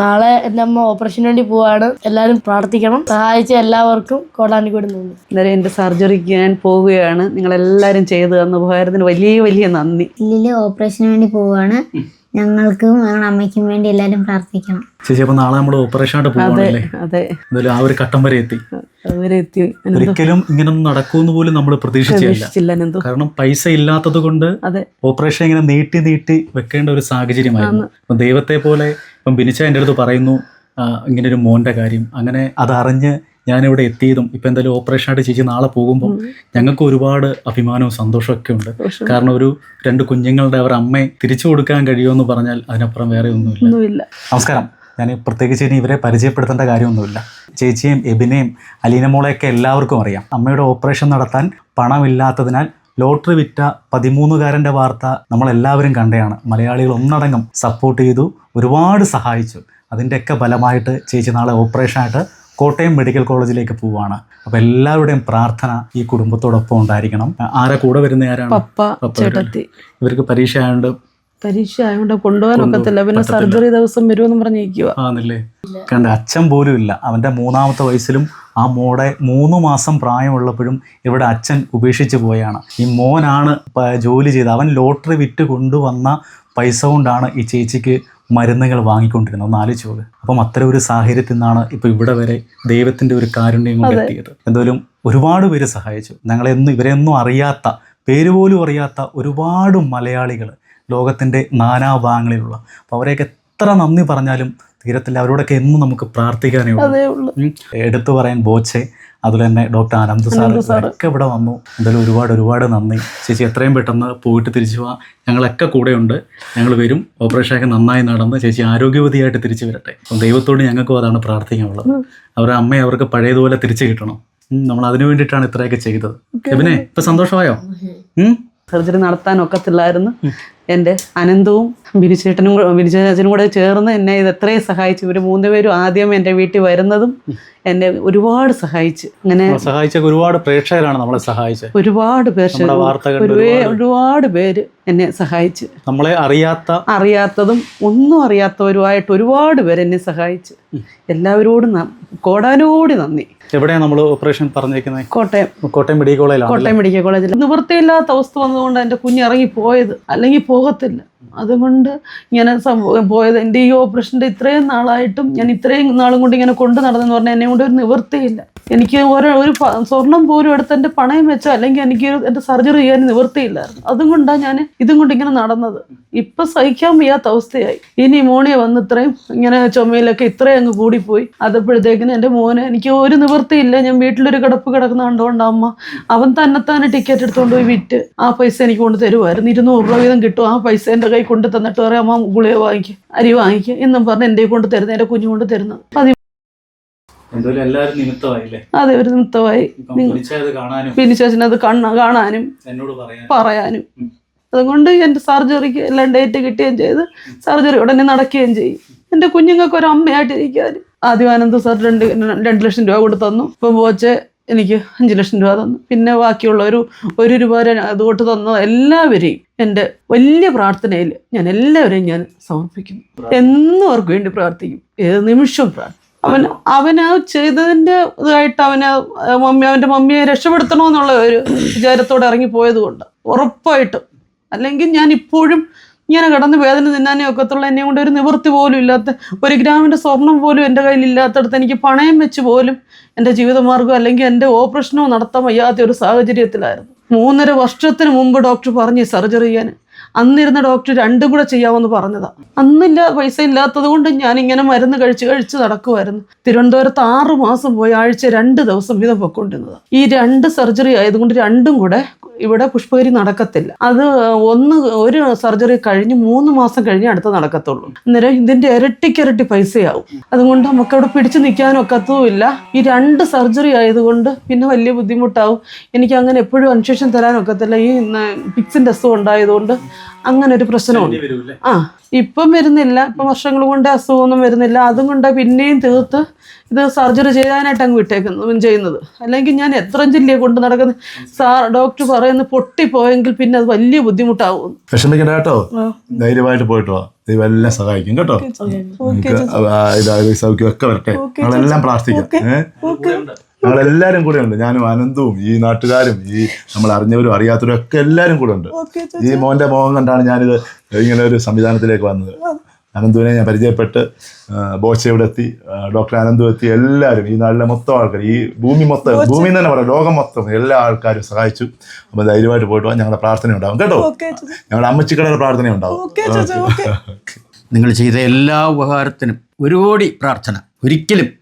നാളെ എന്റെ അമ്മ ഓപ്പറേഷന് വേണ്ടി പോവാണ്. എല്ലാവരും പ്രാർത്ഥിക്കണം. സഹായിച്ച എല്ലാവർക്കും കോടാനിക്കോടി നന്ദി. ഇന്നലെ എന്റെ സർജറിക്ക് ഞാൻ പോവുകയാണ്. നിങ്ങളെല്ലാവരും ചെയ്തു തന്ന ഉപകാരത്തിന് വലിയ വലിയ നന്ദി. ഇല്ലേ ഓപ്പറേഷന് വേണ്ടി പോവാണ്. ഞങ്ങൾക്കും ഞങ്ങളുടെ അമ്മയ്ക്കും വേണ്ടി എല്ലാവരും പ്രാർത്ഥിക്കണം. ചേച്ചി അപ്പൊ നാളെ നമ്മൾ ഓപ്പറേഷൻ ആയിട്ട് പോകണല്ലേ അതെ. ആ ഒരു ഘട്ടം വരെ എത്തി. അതുവരെ എത്തി. ഒരിക്കലും ഇങ്ങനൊന്നും നടക്കുമെന്ന് പോലും നമ്മൾ പ്രതീക്ഷിച്ചില്ല. കാരണം പൈസ ഇല്ലാത്തത് കൊണ്ട് ഓപ്പറേഷൻ ഇങ്ങനെ നീട്ടി നീട്ടി വെക്കേണ്ട ഒരു സാഹചര്യമായിരുന്നു. അപ്പം ദൈവത്തെ പോലെ ഇപ്പം ബിനിച്ച എന്റെ അടുത്ത് പറയുന്നു ഇങ്ങനെ ഒരു മോന്റെ കാര്യം. അങ്ങനെ അതറിഞ്ഞ് ഞാനിവിടെ എത്തിയതും ഇപ്പം എന്തായാലും ഓപ്പറേഷൻ ആയിട്ട് ചേച്ചി നാളെ പോകുമ്പോൾ ഞങ്ങൾക്ക് ഒരുപാട് അഭിമാനവും സന്തോഷമൊക്കെ ഉണ്ട്. കാരണം ഒരു രണ്ട് കുഞ്ഞുങ്ങളുടെ അവർ അമ്മയെ തിരിച്ചു കൊടുക്കാൻ കഴിയുമെന്ന് പറഞ്ഞാൽ അതിനപ്പുറം വേറെ ഒന്നുമില്ല. നമസ്കാരം. ഞാൻ പ്രത്യേകിച്ച് ഇനി ഇവരെ പരിചയപ്പെടുത്തേണ്ട കാര്യമൊന്നുമില്ല. ചേച്ചിയും എബിനെയും അലീനമോളെയൊക്കെ എല്ലാവർക്കും അറിയാം. അമ്മയുടെ ഓപ്പറേഷൻ നടത്താൻ പണമില്ലാത്തതിനാൽ ലോട്ടറി വിറ്റ പതിമൂന്നുകാരന്റെ വാർത്ത നമ്മളെല്ലാവരും കണ്ടെയാണ്. മലയാളികൾ ഒന്നടങ്കം സപ്പോർട്ട് ചെയ്തു ഒരുപാട് സഹായിച്ചു. അതിന്റെയൊക്കെ ഫലമായിട്ട് ചേച്ചി നാളെ ഓപ്പറേഷനായിട്ട് കോട്ടയം മെഡിക്കൽ കോളേജിലേക്ക് പോവാണ് അപ്പോൾ എല്ലാവരുടെയും പ്രാർത്ഥന ഈ കുടുംബത്തോടൊപ്പം ഉണ്ടായിരിക്കണം. ആരെ കൂടെ വരുന്ന ആരാണ്? പപ്പ ചേട്ടത്തി. ഇവർക്ക് പരീക്ഷ ആയതുകൊണ്ട് പരീക്ഷ ആയതുകൊണ്ട് കൊണ്ടുപോകാൻ ഒക്കത്തില്ല. പിന്നെ സർജറി ദിവസം വരുമെന്ന് പറഞ്ഞിരിക്കുക ആന്നല്ലേ? കണ്ട അച്ഛൻ പോലും ഇല്ല. അവന്റെ മൂന്നാമത്തെ വയസ്സിലും ആ മോടെ മൂന്ന് മാസം പ്രായമുള്ളപ്പോഴും ഇവിടെ അച്ഛൻ ഉപേക്ഷിച്ച് പോയാണ്. ഈ മോനാണ് ജോലി ചെയ്ത് അവൻ ലോട്ടറി വിറ്റ് കൊണ്ടുവന്ന പൈസ കൊണ്ടാണ് ഈ ചേച്ചിക്ക് മരുന്നുകൾ വാങ്ങിക്കൊണ്ടിരുന്നത് ഒന്ന് ആലോചിച്ച് അപ്പം അത്തരം ഒരു സാഹചര്യത്തിൽ നിന്നാണ് ഇപ്പോൾ ഇവിടെ വരെ ദൈവത്തിന്റെ ഒരു കാരുണ്യം കൊണ്ട് എത്തിയത്. എന്തായാലും ഒരുപാട് പേര് സഹായിച്ചു. ഞങ്ങളെന്നും ഇവരെയൊന്നും അറിയാത്ത പേര് പോലും അറിയാത്ത ഒരുപാട് മലയാളികൾ ലോകത്തിന്റെ നാനാഭാഗങ്ങളിലുള്ള അപ്പോൾ അവരെയൊക്കെ എത്ര നന്ദി പറഞ്ഞാലും തീരത്തില്ല അവരോടൊക്കെ എന്നും നമുക്ക് പ്രാർത്ഥിക്കാനേ ഉള്ളൂ. എടുത്തു പറയാൻ ബോച്ചെ അതുപോലെ തന്നെ ഡോക്ടർ ആനന്ദ് സാർ ഒക്കെ ഇവിടെ വന്നു. എന്തായാലും ഒരുപാട് ഒരുപാട് നന്ദി. ചേച്ചി എത്രയും പെട്ടെന്ന് പോയിട്ട് തിരിച്ചു പോവാ ഞങ്ങളൊക്കെ കൂടെയുണ്ട്. ഞങ്ങൾ വരും. ഓപ്പറേഷനൊക്കെ നന്നായി നടന്ന് ചേച്ചി ആരോഗ്യവതിയായിട്ട് തിരിച്ചു വരട്ടെ. അപ്പം ദൈവത്തോട് ഞങ്ങൾക്കും അതാണ് പ്രാർത്ഥിക്കാനുള്ളത്. അവരുടെ അമ്മയെ അവർക്ക് പഴയതുപോലെ തിരിച്ചു കിട്ടണം. നമ്മൾ അതിനു വേണ്ടിയിട്ടാണ് ഇത്രയൊക്കെ ചെയ്തത്. പിന്നെ ഇപ്പൊ സന്തോഷമായോ? സർജറി നടത്താൻ ഒക്കത്തില്ലായിരുന്നു. എന്റെ അനന്തവും ബിനിച്ചേട്ടനും ബിനുചേട്ടനും ബിനിച്ചേട്ടനും കൂടെ ചേർന്ന് എന്നെ ഇത് എത്രയും സഹായിച്ചു. ഇവർ മൂന്നുപേരും ആദ്യം എന്റെ വീട്ടിൽ വരുന്നതും എന്നെ ഒരുപാട് സഹായിച്ച്. അങ്ങനെ സഹായിച്ച ഒരുപാട് പ്രേക്ഷകരാണ് നമ്മളെ സഹായിച്ചത്. ഒരുപാട് പ്രേക്ഷകർ ഒരുപാട് ഒരുപാട് പേര്. എന്നെ സഹായിച്ചു. നമ്മളെ അറിയാത്ത അറിയാത്തതും ഒന്നും അറിയാത്തവരുമായിട്ട് ഒരുപാട് പേര് എന്നെ സഹായിച്ചു. എല്ലാവരോടും കോടാനോടി നന്ദി. എവിടെയാണ് നമ്മൾ ഓപ്പറേഷൻ പറഞ്ഞേക്കുന്നത് കോട്ടയം. കോട്ടയം മെഡിക്കൽ കോളേജിലാണ് കോട്ടയം മെഡിക്കൽ കോളേജിൽ. നിവൃത്തിയില്ലാത്ത അവസ്ഥ വന്നതുകൊണ്ട് എന്റെ കുഞ്ഞ് ഇറങ്ങി പോയത് അല്ലെങ്കിൽ போகத்தில்லை അതുകൊണ്ട് ഇങ്ങനെ പോയത് എന്റെ ഈ ഓപ്പറേഷന്റെ ഇത്രയും നാളായിട്ടും ഞാൻ ഇത്രയും നാളും കൊണ്ട് ഇങ്ങനെ കൊണ്ടു നടന്നെന്ന് പറഞ്ഞാൽ എന്നെ കൊണ്ട് ഒരു നിവൃത്തിയില്ല. എനിക്ക് ഓരോ ഒരു സ്വർണം പോലും എടുത്ത് എന്റെ പണയം വെച്ചോ അല്ലെങ്കിൽ എനിക്ക് എന്റെ സർജറി ചെയ്യാൻ നിവൃത്തിയില്ലായിരുന്നു. അതുകൊണ്ടാണ് ഞാൻ ഇതും കൊണ്ട് ഇങ്ങനെ നടന്നത്. ഇപ്പൊ സഹിക്കാൻ വയ്യാത്ത അവസ്ഥയായി. ഇനി ന്യൂമോണിയ വന്ന് ഇത്രയും ഇങ്ങനെ ചുമയിലൊക്കെ ഇത്രയും അങ്ങ് കൂടിപ്പോയി. അതപ്പോഴത്തേക്കിന് എന്റെ മോനെ എനിക്ക് ഒരു നിവൃത്തിയില്ല. ഞാൻ വീട്ടിലൊരു കിടപ്പ് കിടക്കുന്ന കണ്ടുകൊണ്ട് അമ്മ അവൻ തന്നെത്താനെ ടിക്കറ്റ് എടുത്തുകൊണ്ട് പോയി വിറ്റ്. ആ പൈസ എനിക്ക് കൊണ്ട് തരുമായിരുന്നു ഇരുന്നൂറ് രൂപ വീതം കിട്ടും ആ പൈസ എന്റെ കൈ കൊണ്ട് തന്നിട്ട് പറയാം അമ്മ ഗുളിക വാങ്ങിക്കുക അരി വാങ്ങിക്കുക എന്നും പറഞ്ഞ് എന്റെ കൊണ്ട് തരുന്നത് എന്റെ കുഞ്ഞു കൊണ്ട് തരുന്നത് പതി അതെ ഒരു നിമിത്തമായി. ചേച്ചനത് കണ്ണ കാണാനും പറയാനും. അതുകൊണ്ട് എന്റെ സർജറിക്ക് എല്ലാം ഡേറ്റ് കിട്ടുകയും ചെയ്ത് സർജറി ഉടനെ നടക്കുകയും ചെയ്യും. എന്റെ കുഞ്ഞുങ്ങൾക്ക് ഒരു അമ്മയായിട്ട് ഇരിക്കാനും ആദ്യം ആനന്ദ് സാർ രണ്ട് രണ്ട് ലക്ഷം രൂപ കൊടുത്തു തന്നു ഇപ്പം പോച്ച് എനിക്ക് അഞ്ച് ലക്ഷം രൂപ തന്നു. പിന്നെ ബാക്കിയുള്ള ഒരു ഒരു രൂപ അതുകൊണ്ട് തന്ന എല്ലാവരെയും എന്റെ വലിയ പ്രാർത്ഥനയിൽ ഞാൻ എല്ലാവരെയും ഞാൻ സമർപ്പിക്കും എന്നും അവർക്ക് വേണ്ടി പ്രാർത്ഥിക്കും. ഏത് നിമിഷവും പ്രാർത്ഥിക്കും. അവൻ അവന് ചെയ്തതിന്റെ ഇതായിട്ട് അവന് മമ്മി അവന്റെ മമ്മിയെ രക്ഷപ്പെടുത്തണമെന്നുള്ള ഒരു വിചാരത്തോടെ ഇറങ്ങിപ്പോയത് കൊണ്ട് ഉറപ്പായിട്ടും. അല്ലെങ്കിൽ ഞാൻ ഇപ്പോഴും ഇങ്ങനെ കിടന്ന് വേദന തിന്നാനേ ഒക്കത്തുള്ള. എന്നെ കൊണ്ട് ഒരു നിവൃത്തി പോലും ഇല്ലാത്ത ഒരു ഗ്രാമിന്റെ സ്വർണം പോലും എന്റെ കയ്യിൽ ഇല്ലാത്തടത്ത് എനിക്ക് പണയം വെച്ച് പോലും എന്റെ ജീവിതമാർഗം അല്ലെങ്കിൽ എന്റെ ഓപ്പറേഷനോ നടത്താൻ വയ്യാത്ത ഒരു സാഹചര്യത്തിലായിരുന്നു. മൂന്നര വർഷത്തിന് മുമ്പ് ഡോക്ടർ പറഞ്ഞു സർജറി ചെയ്യാൻ. അന്നിരുന്ന ഡോക്ടർ രണ്ടും കൂടെ ചെയ്യാമെന്ന് പറഞ്ഞതാ. അന്നില്ല പൈസ ഇല്ലാത്തത് കൊണ്ട് ഞാൻ ഇങ്ങനെ മരുന്ന് കഴിച്ച് കഴിച്ച് നടക്കുമായിരുന്നു തിരുവനന്തപുരത്ത് ആറ് മാസം പോയി ആഴ്ച രണ്ട് ദിവസം വീതം പൊക്കൊണ്ടിരുന്നത് ഈ രണ്ട് സർജറി ആയതുകൊണ്ട് രണ്ടും കൂടെ ഇവിടെ പുഷ്പഗിരി നടക്കത്തില്ല. അത് ഒന്ന് ഒരു സർജറി കഴിഞ്ഞ് മൂന്ന് മാസം കഴിഞ്ഞ് അടുത്ത നടക്കത്തുള്ളൂ. അന്നേരം ഇതിന്റെ ഇരട്ടിക്കിരട്ടി പൈസയാവും. അതുകൊണ്ട് നമുക്ക് അവിടെ പിടിച്ചു നിൽക്കാനും ഒക്കത്തുമില്ല. ഈ രണ്ട് സർജറി ആയതുകൊണ്ട് പിന്നെ വലിയ ബുദ്ധിമുട്ടാവും. എനിക്ക് അങ്ങനെ എപ്പോഴും അനുശേഷം തരാനൊക്കത്തില്ല ഈ പിക്സിന്റെ അസുഖം ഉണ്ടായതുകൊണ്ട് അങ്ങനെ ഒരു പ്രശ്നമുണ്ട്. ആ ഇപ്പം വരുന്നില്ല. ഇപ്പം വർഷങ്ങൾ കൊണ്ട് അസുഖമൊന്നും വരുന്നില്ല. അതും കൊണ്ട് പിന്നെയും തീർത്ത് ഇത് സർജറി ചെയ്യാനായിട്ട് അങ്ങ് വിട്ടേക്കുന്നു ചെയ്യുന്നത്. അല്ലെങ്കിൽ ഞാൻ എത്ര ജില്ലയെ കൊണ്ട് നടക്കുന്നത്? സാർ ഡോക്ടർ പറയും പറയുന്നത് പൊട്ടിപ്പോയെങ്കിൽ പിന്നെ അത് വലിയ ബുദ്ധിമുട്ടാവും. വിഷമിക്കണ്ട കേട്ടോ. ധൈര്യമായിട്ട് പോയിട്ട്. വാ ദൈവം എല്ലാം സഹായിക്കും കേട്ടോ. സൗഖ്യം ഒക്കെ വരട്ടെ. ഞങ്ങളെല്ലാം പ്രാർത്ഥിക്കാം. ഞങ്ങളെല്ലാരും കൂടെ ഉണ്ട്. ഞാനും അനന്തവും ഈ നാട്ടുകാരും ഈ നമ്മൾ അറിഞ്ഞവരും അറിയാത്തവരും ഒക്കെ എല്ലാരും കൂടെ ഉണ്ട്. ഈ മോന്റെ മോഹം കണ്ടാണ് ഞാനിത് ഇങ്ങനെ ഒരു സംവിധാനത്തിലേക്ക് വന്നത്. അനന്തുവിനെ ഞാൻ പരിചയപ്പെട്ട് ബോച്ച ഇവിടെ എത്തി ഡോക്ടർ അനന്തു എത്തി എല്ലാവരും ഈ നാട്ടിലെ മൊത്തം ആൾക്കാർ ഈ ഭൂമി മൊത്തം ഭൂമി എന്ന് തന്നെ പറയാം ലോകം മൊത്തം എല്ലാ ആൾക്കാരും സഹായിച്ചു. അപ്പം ധൈര്യമായിട്ട് പോയിട്ട് പോകാൻ ഞങ്ങളുടെ പ്രാർത്ഥന ഉണ്ടാവും കേട്ടോ? ഞങ്ങളുടെ അമ്മച്ചിക്കടയുടെ പ്രാർത്ഥന ഉണ്ടാവും. നിങ്ങൾ ചെയ്ത എല്ലാ ഉപകാരത്തിനും ഒരു കോടി പ്രാർത്ഥന ഒരിക്കലും